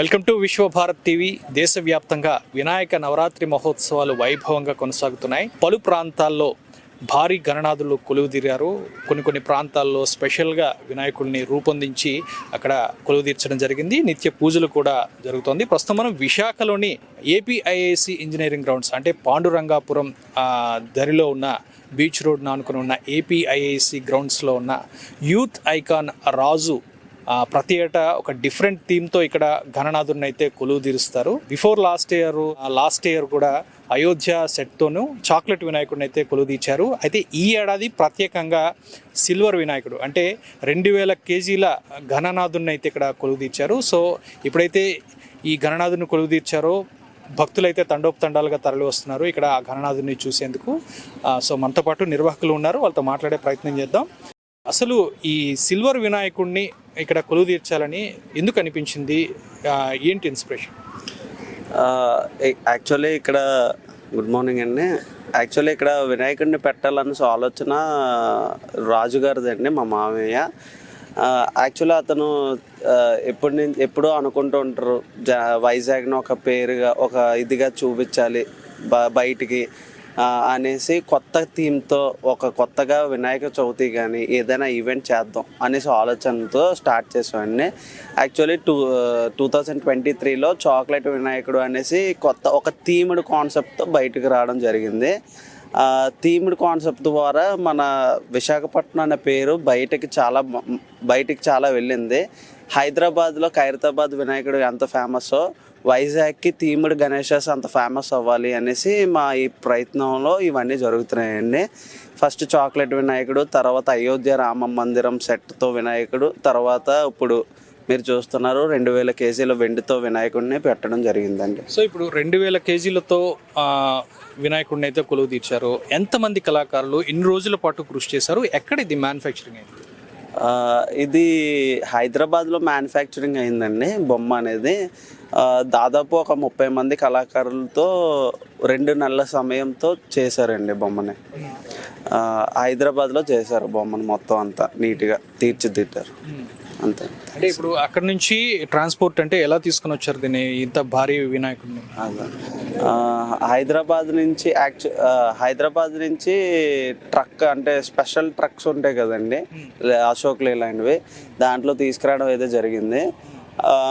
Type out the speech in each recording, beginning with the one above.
Welcome to Vishwabharat TV. దేశవ్యాప్తంగా వినాయక నవరాత్రి మహోత్సవాలు వైభవంగా కొనసాగుతున్నాయి. పలు ప్రాంతాల్లో భారీ గణనాథులు కొలువుదీరారు. కొన్ని కొన్ని ప్రాంతాల్లో స్పెషల్గా వినాయకుడిని రూపొందించి అక్కడ కొలువు తీర్చడం జరిగింది. నిత్య పూజలు కూడా జరుగుతోంది. ప్రస్తుతం మనం విశాఖలోని ఏపీఐఐసి ఇంజనీరింగ్ గ్రౌండ్స్ అంటే పాండురంగాపురం దరిలో ఉన్న బీచ్ రోడ్ నానుకుని ఉన్న ఏపీఐఐసి గ్రౌండ్స్లో ఉన్న యూత్ ఐకాన్ రాజు ప్రతి ఏటా ఒక డిఫరెంట్ థీమ్తో ఇక్కడ ఘననాథుడిని అయితే కొలువు తీరుస్తారు. Before last year last year కూడా అయోధ్య సెట్తోనూ చాక్లెట్ వినాయకుడిని అయితే కొలువు తీర్చారు. అయితే ఈ ఏడాది ప్రత్యేకంగా సిల్వర్ వినాయకుడు అంటే రెండు వేల కేజీల ఘననాథుడిని అయితే ఇక్కడ కొలువు తీర్చారు. సో ఇప్పుడైతే ఈ ఘననాథుని కొలువు తీర్చారో భక్తులైతే తండోపతండాలుగా తరలి వస్తున్నారు ఇక్కడ ఆ ఘననాథుని చూసేందుకు. సో మనతో పాటు నిర్వాహకులు ఉన్నారు. వాళ్ళతో మాట్లాడే ప్రయత్నం చేద్దాం. అసలు ఈ సిల్వర్ వినాయకుడిని ఇక్కడ కొలువు తీర్చాలని ఎందుకు అనిపించింది? ఏంటి ఇన్స్పిరేషన్ యాక్చువల్లీ ఇక్కడ గుడ్ మార్నింగ్ అండి. యాక్చువల్లీ ఇక్కడ వినాయకుడిని పెట్టాలన్న ఆలోచన రాజుగారిది అండి మా మామయ్య. యాక్చువల్లీ అతను ఆ, ఎప్పటి నుంచి ఎప్పుడో అనుకుంటూ ఉంటారు. జ వైజాగ్ను ఒక పేరుగా ఒక ఇదిగా చూపించాలి. బ బయటికి. అనేసి కొత్త థీమ్తో ఒక కొత్తగా వినాయక చవితి కానీ ఏదైనా ఈవెంట్ చేద్దాం అనేసి ఆలోచనతో స్టార్ట్ చేసామండి actually two two thousand twenty త్రీలో చాక్లెట్ వినాయకుడు అనేసి కొత్త ఒక థీమ్డ్ కాన్సెప్ట్తో బయటకు రావడం జరిగింది. థీమ్డ్ కాన్సెప్ట్ ద్వారా మన విశాఖపట్నం అనే పేరు బయటకి చాలా బయటికి చాలా వెళ్ళింది. హైదరాబాద్లో ఖైరతాబాద్ వినాయకుడు ఎంత ఫేమస్సో వైజాగ్కి థీమ్డ్ గణేషస్ అంత ఫేమస్ అవ్వాలి అనేసి మా ఈ ప్రయత్నంలో ఇవన్నీ జరుగుతున్నాయండి. ఫస్ట్ చాక్లెట్ వినాయకుడు తర్వాత అయోధ్య రామ మందిరం సెట్తో వినాయకుడు తర్వాత ఇప్పుడు మీరు చూస్తున్నారు రెండు వేల కేజీల వెండితో వినాయకుడిని పెట్టడం జరిగిందండి. సో ఇప్పుడు రెండు వేల కేజీలతో వినాయకుడిని అయితే కొలువు తీర్చారు ఎంతమంది కళాకారులు ఇన్ని రోజుల పాటు కృషి చేశారు? ఎక్కడ ఇది మ్యానుఫ్యాక్చరింగ్ అయింది ఇది హైదరాబాద్లో మ్యానుఫ్యాక్చరింగ్ అయిందండి బొమ్మ అనేది. దాదాపు ఒక ముప్పై మంది కళాకారులతో రెండు నెలల సమయంతో చేశారండి బొమ్మని. హైదరాబాద్లో చేశారు బొమ్మను మొత్తం అంతా నీట్గా తీర్చిదిద్దారు. అంతే. అంటే ఇప్పుడు అక్కడ నుంచి ట్రాన్స్పోర్ట్ అంటే ఎలా తీసుకొని వచ్చారు దీన్ని? ఇంత భారీ వినాయకుడిని? హైదరాబాద్ నుంచి యాక్చు హైదరాబాద్ నుంచి ట్రక్ అంటే స్పెషల్ ట్రక్స్ ఉంటాయి కదండి. లే- అశోక్ లేలాంటివి దాంట్లో తీసుకురావడం అయితే జరిగింది.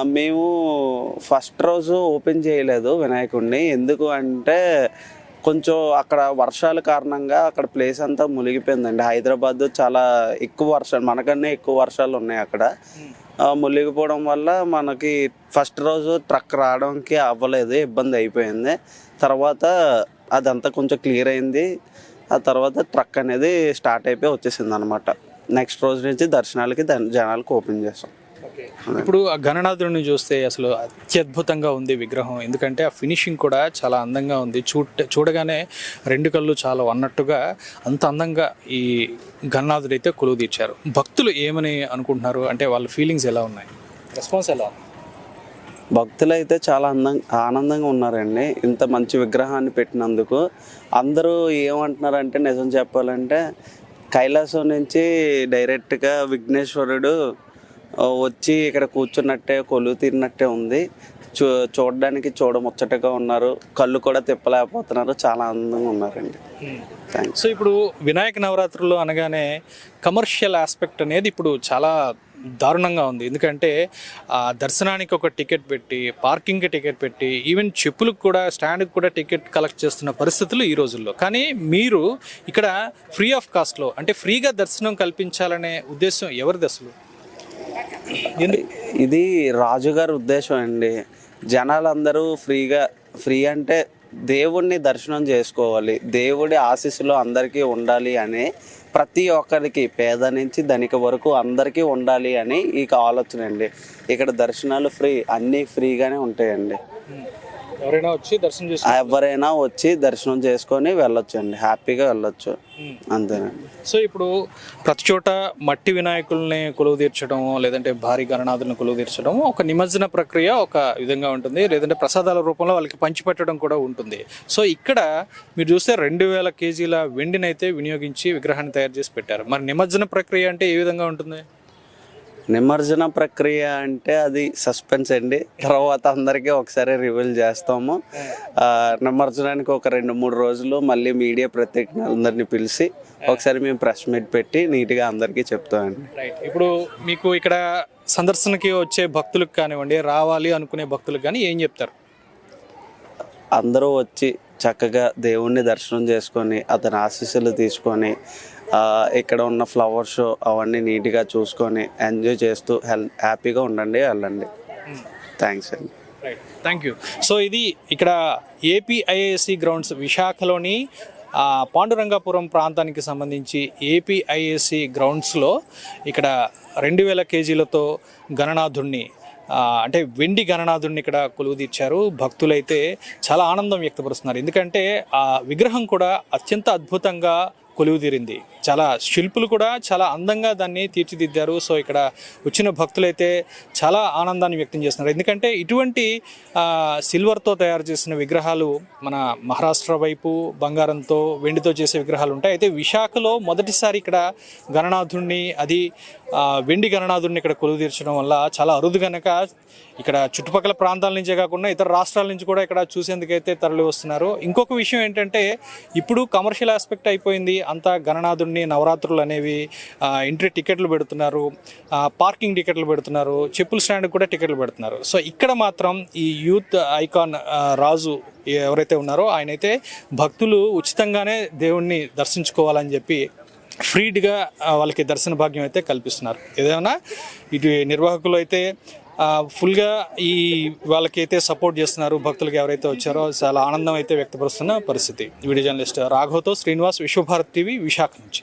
మేము ఫస్ట్ రోజు ఓపెన్ చేయలేదు వినాయకుడిని. ఎందుకు అంటే కొంచెం అక్కడ వర్షాల కారణంగా అక్కడ ప్లేస్ అంతా మునిగిపోయిందండి. హైదరాబాద్ చాలా ఎక్కువ వర్షాలు మనకన్నా ఎక్కువ వర్షాలు ఉన్నాయి అక్కడ. మునిగిపోవడం వల్ల మనకి ఫస్ట్ రోజు ట్రక్ రావడానికి అవ్వలేదు ఇబ్బంది అయిపోయింది. తర్వాత అదంతా కొంచెం క్లియర్ అయింది. ఆ తర్వాత ట్రక్ అనేది స్టార్ట్ అయిపోయి వచ్చేసింది అనమాట నెక్స్ట్ రోజు నుంచి దర్శనాలకి జనాలకు ఓపెన్ చేస్తాం ఇప్పుడు ఆ గణనాథుడిని చూస్తే అసలు అత్యద్భుతంగా ఉంది విగ్రహం. ఎందుకంటే ఆ ఫినిషింగ్ కూడా చాలా అందంగా ఉంది. చూడ చూడగానే రెండు కళ్ళు చాలా అన్నట్టుగా అంత అందంగా ఈ గణనాథుడు అయితే కొలువు తీర్చారు. భక్తులు ఏమని అనుకుంటున్నారు? అంటే వాళ్ళ ఫీలింగ్స్ ఎలా ఉన్నాయి? రెస్పాన్స్ ఎలా ఉంది? భక్తులు అయితే చాలా అందం ఆనందంగా ఉన్నారండి. ఇంత మంచి విగ్రహాన్ని పెట్టినందుకు. అందరూ ఏమంటున్నారంటే నిజం చెప్పాలంటే కైలాసం నుంచి డైరెక్ట్గా విఘ్నేశ్వరుడు వచ్చి ఇక్కడ కూర్చున్నట్టే కొలువు తీరినట్టే ఉంది. చూ చూడడానికి చూడముచ్చటగా ఉన్నారు. కళ్ళు కూడా తిప్పలేకపోతున్నారు. చాలా ఆనందంగా ఉన్నారండి. థ్యాంక్స్ సో ఇప్పుడు వినాయక నవరాత్రులు అనగానే కమర్షియల్ ఆస్పెక్ట్ అనేది ఇప్పుడు చాలా దారుణంగా ఉంది. ఎందుకంటే ఆ దర్శనానికి ఒక టికెట్ పెట్టి పార్కింగ్కి టికెట్ పెట్టి ఈవెన్ చెప్పులకు కూడా స్టాండ్కి కూడా టికెట్ కలెక్ట్ చేస్తున్న పరిస్థితులు ఈ రోజుల్లో. కానీ మీరు ఇక్కడ ఫ్రీ ఆఫ్ కాస్ట్లో అంటే ఫ్రీగా దర్శనం కల్పించాలనే ఉద్దేశం ఎవరిది అసలు? ఇది రాజుగారి ఉద్దేశం అండి. జనాలందరూ ఫ్రీగా ఫ్రీ అంటే దేవుణ్ణి దర్శనం చేసుకోవాలి. దేవుడి ఆశీస్సులు అందరికీ ఉండాలి అని ప్రతి ఒక్కరికి పేద నుంచి ధనిక వరకు అందరికీ ఉండాలి అని ఈ ఆలోచన అండి. ఇక్కడ దర్శనాలు ఫ్రీ అన్నీ ఫ్రీగానే ఉంటాయండి. ఎవరైనా వచ్చి దర్శనం చేసుకో ఎవరైనా వచ్చి దర్శనం చేసుకొని వెళ్ళొచ్చు అండి. హ్యాపీగా వెళ్ళొచ్చు. అంతేనండి. సో ఇప్పుడు ప్రతి చోట మట్టి వినాయకుల్ని కొలువు తీర్చడం లేదంటే భారీ గణనాథులను కొలువు తీర్చడం ఒక నిమజ్జన ప్రక్రియ ఒక విధంగా ఉంటుంది. లేదంటే ప్రసాదాల రూపంలో వాళ్ళకి పంచిపెట్టడం కూడా ఉంటుంది. సో ఇక్కడ మీరు చూస్తే రెండు వేల కేజీల వెండిని అయితే వినియోగించి విగ్రహాన్ని తయారు చేసి పెట్టారు. మరి నిమజ్జన ప్రక్రియ అంటే ఏ విధంగా ఉంటుంది? నిమజ్జన ప్రక్రియ అంటే అది సస్పెన్స్ అండి. తర్వాత అందరికీ ఒకసారి రివీల్ చేస్తాము. ఆ, నిమజ్జనానికి ఒక రెండు మూడు రోజులు మళ్ళీ మీడియా ప్రతిజ్ఞలందరినీ పిలిచి ఒకసారి మేము ప్రెస్ మీట్ పెట్టి నీట్గా అందరికీ చెప్తామండి. ఇప్పుడు మీకు ఇక్కడ సందర్శనకి వచ్చే భక్తులకు కానివ్వండి రావాలి అనుకునే భక్తులకు కానీ ఏం చెప్తారు? అందరూ వచ్చి చక్కగా దేవుణ్ణి దర్శనం చేసుకొని అతని ఆశీస్సులు తీసుకొని ఇక్కడ ఉన్న ఫ్లవర్ షో అవన్నీ నీట్గా చూసుకొని ఎంజాయ్ చేస్తూ హెల్ హ్యాపీగా ఉండండి వెళ్ళండి. థ్యాంక్స్ అండి. రైట్ థ్యాంక్ యూ సో ఇది ఇక్కడ ఏపీఐఏసి గ్రౌండ్స్ విశాఖలోని పాండురంగాపురం ప్రాంతానికి సంబంధించి ఏపీఐఏసి గ్రౌండ్స్లో ఇక్కడ రెండు వేల కేజీలతో గణనాథుణ్ణి అంటే వెండి గణనాథుడిని ఇక్కడ కొలువు తీర్చారు. భక్తులైతే చాలా ఆనందం వ్యక్తపరుస్తున్నారు. ఎందుకంటే ఆ విగ్రహం కూడా అత్యంత అద్భుతంగా కొలువు తీరింది చాలా శిల్పులు కూడా చాలా అందంగా దాన్ని తీర్చిదిద్దారు. సో ఇక్కడ వచ్చిన భక్తులైతే చాలా ఆనందాన్ని వ్యక్తం చేస్తున్నారు. ఎందుకంటే ఇటువంటి సిల్వర్తో తయారు చేసిన విగ్రహాలు మన మహారాష్ట్ర వైపు బంగారంతో వెండితో చేసే విగ్రహాలు ఉంటాయి. అయితే విశాఖలో మొదటిసారి ఇక్కడ గణనాథుడిని అది వెండి గణనాథుడిని ఇక్కడ కొలువు తీర్చడం వల్ల చాలా అరుదు గనక ఇక్కడ చుట్టుపక్కల ప్రాంతాల నుంచే కాకుండా ఇతర రాష్ట్రాల నుంచి కూడా ఇక్కడ చూసేందుకైతే తరలి వస్తున్నారు ఇంకొక విషయం ఏంటంటే ఇప్పుడు కమర్షియల్ ఆస్పెక్ట్ అయిపోయింది. అంతా గణనాథుడిని నవరాత్రులు అనేవి ఎంట్రీ టికెట్లు పెడుతున్నారు పార్కింగ్ టికెట్లు పెడుతున్నారు చెప్పుల స్టాండ్ కూడా టికెట్లు పెడుతున్నారు. సో ఇక్కడ మాత్రం ఈ యూత్ ఐకాన్ రాజు ఎవరైతే ఉన్నారో ఆయనైతే భక్తులు ఉచితంగానే దేవుణ్ణి దర్శించుకోవాలని చెప్పి ఫ్రీడ్గా వాళ్ళకి దర్శన భాగ్యం అయితే కల్పిస్తున్నారు. ఏదైనా ఇటు నిర్వాహకులు అయితే ఫుల్గా ఈ వాళ్ళకైతే సపోర్ట్ చేస్తున్నారు భక్తులకు ఎవరైతే వచ్చారో చాలా ఆనందం అయితే వ్యక్తపరుస్తున్న పరిస్థితి. వీడియో జర్నలిస్ట్ రాఘవతో శ్రీనివాస్ విశ్వభారత్ టీవీ విశాఖ నుంచి.